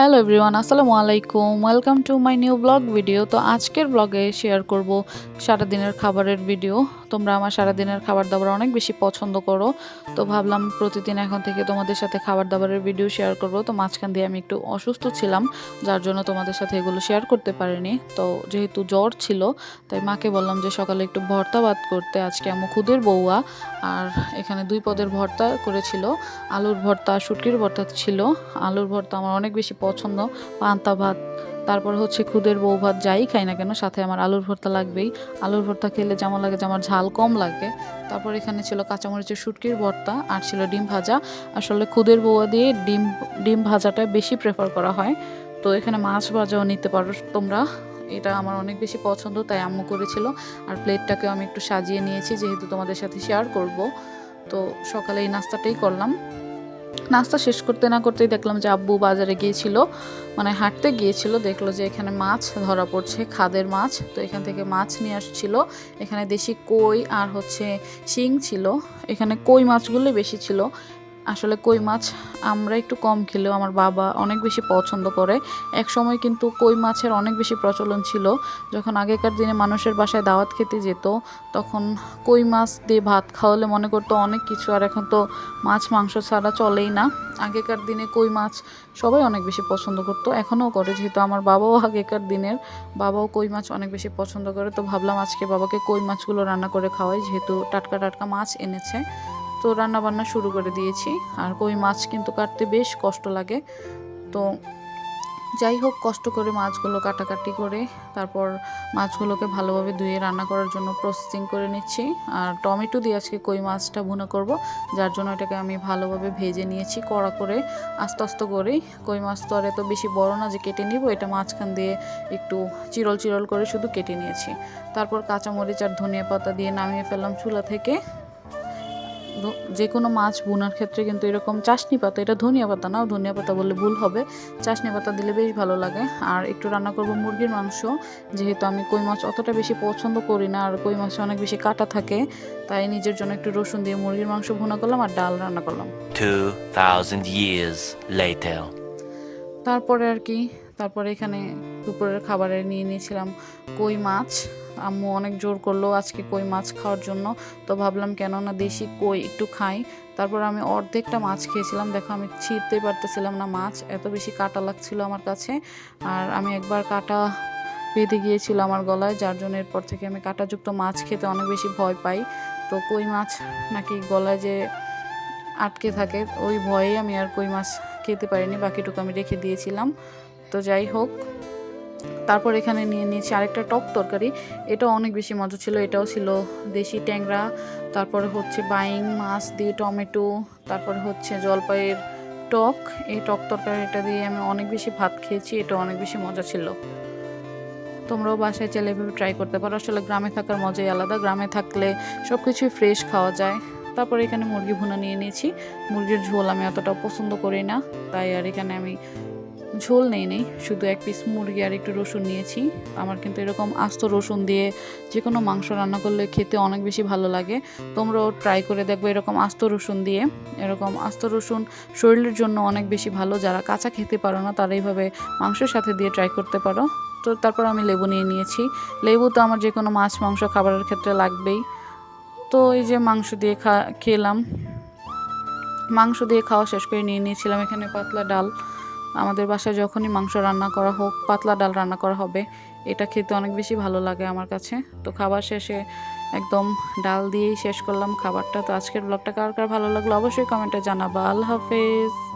Hello everyone আসসালামু আলাইকুম। Welcome to my new vlog video তো আজকের ব্লগে শেয়ার করব সারাদিনের খাবারের ভিডিও তোমরা আমার সারাদিনের খাবার দাবার অনেক বেশি পছন্দ করো। তো ভাবলাম প্রতিদিন এখন থেকে তোমাদের সাথে খাবার দাবারের ভিডিও শেয়ার করব। তো মাঝখান দিয়ে আমি একটু অসুস্থ ছিলাম, যার জন্য তোমাদের সাথে এগুলো শেয়ার করতে পারিনি। তো যেহেতু জ্বর ছিল, তাই মাকে বললাম যে সকালে একটু ভর্তা ভাত করতে। আজকে আমি খুদের বউয়া, আর এখানে দুই পদের ভর্তা করেছিল। আলুর ভর্তা, শুটকির ভর্তা ছিল। আলুর ভর্তা আমার অনেক বেশি পছন্দ। পান্তা ভাত তারপর হচ্ছে খুদের বউ ভাত যাই খাই না কেন, সাথে আমার আলুর ভর্তা লাগবেই। আলুর ভর্তা খেলে যেমন লাগে যে আমার ঝাল কম লাগে। তারপর এখানে ছিল কাঁচামরিচের শুটকির ভর্তা আর ছিল ডিম ভাজা। আসলে খুদের বউয়া দিয়ে ডিম ডিম ভাজাটা বেশি প্রেফার করা হয়। তো এখানে মাছ ভাজাও নিতে পারো তোমরা। এটা আমার অনেক বেশি পছন্দ, তাই আম্মু করেছিল। আর প্লেটটাকে আমি একটু সাজিয়ে নিয়েছি, যেহেতু তোমাদের সাথে শেয়ার করব। তো সকালে এই নাস্তাটাই করলাম। নাস্তা শেষ করতে না করতেই দেখলাম যে আব্বু বাজারে গিয়েছিল মানে হাঁটতে গিয়েছিল, দেখল যে এখানে মাছ ধরা পড়ছে, খাদের মাছ। তো এখান থেকে মাছ নিয়ে আসছিল। এখানে দেশি কই আর হচ্ছে শিং ছিল। এখানে কই মাছগুলোই বেশি ছিল। আসলে কই মাছ আমরা একটু কম খেলেও আমার বাবা অনেক বেশি পছন্দ করে। এক সময় কিন্তু কই মাছের অনেক বেশি প্রচলন ছিল। যখন আগেকার দিনে মানুষের বাসায় দাওয়াত খেতে যেত, তখন কই মাছ দিয়ে ভাত খাওয়ালে মনে করতো অনেক কিছু, আর এখন তো মাছ, মাংস ছাড়া চলেই না। আগেকার দিনে কই মাছ সবাই অনেক বেশি পছন্দ করতো, এখনও করে। যেহেতু আমার বাবাও আগেকার দিনের, বাবাও কই মাছ অনেক বেশি পছন্দ করে, তো ভাবলাম আজকে বাবাকে কই মাছগুলো রান্না করে খাওয়াই। যেহেতু টাটকা টাটকা মাছ এনেছে তো রান্না বান্না শুরু করে দিয়েছি। আর কই মাছ কিন্তু কাটতে বেশ কষ্ট লাগে। তো যাই হোক, কষ্ট করে মাছগুলো কাটাকাটি করে তারপর মাছগুলোকে ভালোভাবে ধুয়ে রান্না করার জন্য প্রসেসিং করে নিচ্ছি। আর টমেটো দিয়ে আজকে কই মাছটা ভুনা করব, যার জন্য এটাকে আমি ভালোভাবে ভেজে নিয়েছি কড়া করে। আস্তে আস্তে করেই কই মাছ তো আর এত বেশি বড় না যে কেটে নিব, এটা মাঝখান দিয়ে একটু চিরল চিরল করে শুধু কেটে নিয়েছি। তারপর কাঁচামরিচ আর ধনিয়া পাতা দিয়ে নামিয়ে ফেললাম চুলা থেকে। যে কোনো মাছ বোনার ক্ষেত্রে কিন্তু এরকম চাশনি পাতা এটা ধনিয়া পাতা না ধনিয়া পাতা বললে ভুল হবে। চাশনি পাতা দিলে বেশ ভালো লাগে। আর একটু রান্না করব মুরগির মাংস। যেহেতু আমি কই মাছ অতটা বেশি পছন্দ করি না আর কই মাছে অনেক বেশি কাটা থাকে তাই নিজের জন্য একটু রসুন দিয়ে মুরগির মাংস ভুনা করলাম আর ডাল রান্না করলাম। 2,000 years later. তারপরে আর কি তারপরে এখানে দুপুরের খাবারে নিয়ে নিয়েছিলাম কই মাছ। আম্মু অনেক জোর করল আজকে কই মাছ খাওয়ার জন্য। তো ভাবলাম, কেন না দেশি কই একটু খাই। তারপর আমি অর্ধেকটা মাছ খেয়েছিলাম। দেখো, আমি ছিঁড়তে পারতেছিলাম না মাছ। এত বেশি কাটা লাগছিল আমার কাছে। আর আমি একবার কাটা বেঁধে গিয়েছিল আমার গলায়, যার জন্য এরপর থেকে আমি কাঁটাযুক্ত মাছ খেতে অনেক বেশি ভয় পাই। তো কই মাছ নাকি গলায় যে আটকে থাকে, ওই ভয়েই আমি আর কই মাছ খেতে পারিনি। বাকিটুকু আমি রেখে দিয়েছিলাম। তো যাই হোক তারপর এখানে নিয়ে নিয়েছি আরেকটা টক তরকারি। এটাও অনেক বেশি মজা ছিল। এটাও ছিল দেশি ট্যাংরা, তারপরে হচ্ছে বাইং মাছ দিয়ে টমেটো, তারপরে হচ্ছে জলপাইয়ের টক। এই টক তরকারিটা দিয়ে আমি অনেক বেশি ভাত খেয়েছি এটা অনেক বেশি মজা ছিল। তোমরাও বাসায় চাইলে এভাবে ট্রাই করতে পারো। আসলে গ্রামে থাকার মজাই আলাদা। গ্রামে থাকলে সব কিছুই ফ্রেশ খাওয়া যায়। তারপর এখানে মুরগি ভুনা নিয়ে নিয়েছি। মুরগির ঝোল আমি অতটা পছন্দ করি না। তাই আর এখানে আমি ঝোল নেই নেই। শুধু এক পিস মুরগি আর একটু রসুন নিয়েছি। আমার কিন্তু এরকম আস্ত রসুন দিয়ে যে কোনো মাংস রান্না করলে খেতে অনেক বেশি ভালো লাগে। তোমরাও ট্রাই করে দেখবে এরকম আস্ত রসুন দিয়ে। এরকম আস্ত রসুন শরীরের জন্য অনেক বেশি ভালো। যারা কাঁচা খেতে পারো না, তারা এইভাবে মাংসের সাথে দিয়ে ট্রাই করতে পারো। তো তারপর আমি লেবু নিয়ে নিয়েছি। লেবু তো আমার যে কোনো মাছ, মাংস খাবারের ক্ষেত্রে লাগবেই। তো এই যে মাংস দিয়ে খা, খেলাম। মাংস দিয়ে খাওয়া শেষ করে নিয়ে নিয়েছিলাম এখানে পাতলা ডাল। আমাদের বাসায় যখনই মাংস রান্না করা হোক, পাতলা ডাল রান্না করা হবে, এটা খেতে অনেক বেশি ভালো লাগে আমার কাছে। তো খাবার শেষে একদম ডাল দিয়েই শেষ করলাম খাবারটা। তো আজকের ব্লগটা কার কার ভালো লাগল অবশ্যই কমেন্টে জানাবা। আল্লাহ হাফেজ।